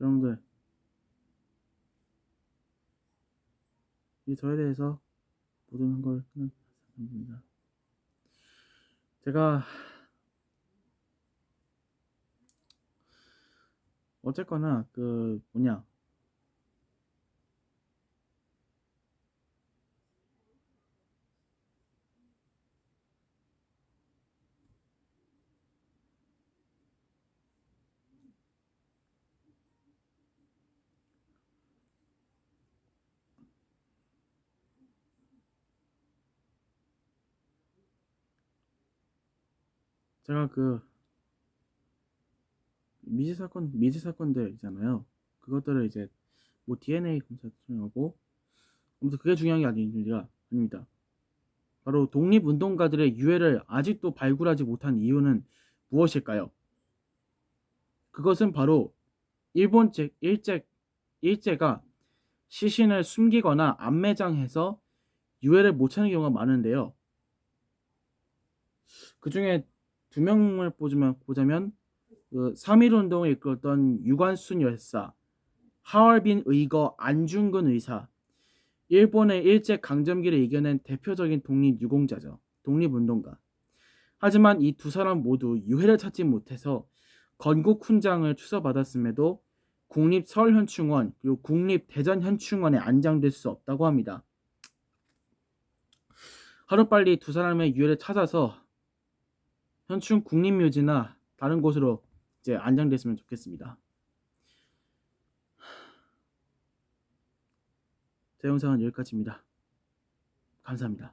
여러분들 이 저에 대해서 모든 걸 하는 사람입니다. 제가 어쨌거나 그 뭐냐 제가 그 미제 사건 미제 사건들 있잖아요. 그것들을 이제 뭐 DNA 검사 통하고 아무튼 그게 중요한 게 아닙니다. 아닙니다. 바로 독립운동가들의 유해를 아직도 발굴하지 못한 이유는 무엇일까요? 그것은 바로 일본 제, 일제 일제가 시신을 숨기거나 안매장해서 유해를 못 찾는 경우가 많은데요. 그 중에 두 명을 보자면, 보자면 그 3.1 운동을 이끌었던 유관순 열사, 하얼빈 의거 안중근 의사, 일본의 일제 강점기를 이겨낸 대표적인 독립 유공자죠. 독립운동가. 하지만 이 두 사람 모두 유해를 찾지 못해서 건국 훈장을 추서받았음에도 국립 서울현충원 그리고 국립 대전현충원에 안장될 수 없다고 합니다. 하루빨리 두 사람의 유해를 찾아서 현충 국립묘지나 다른 곳으로 이제 안장됐으면 좋겠습니다. 제 영상은 여기까지입니다. 감사합니다.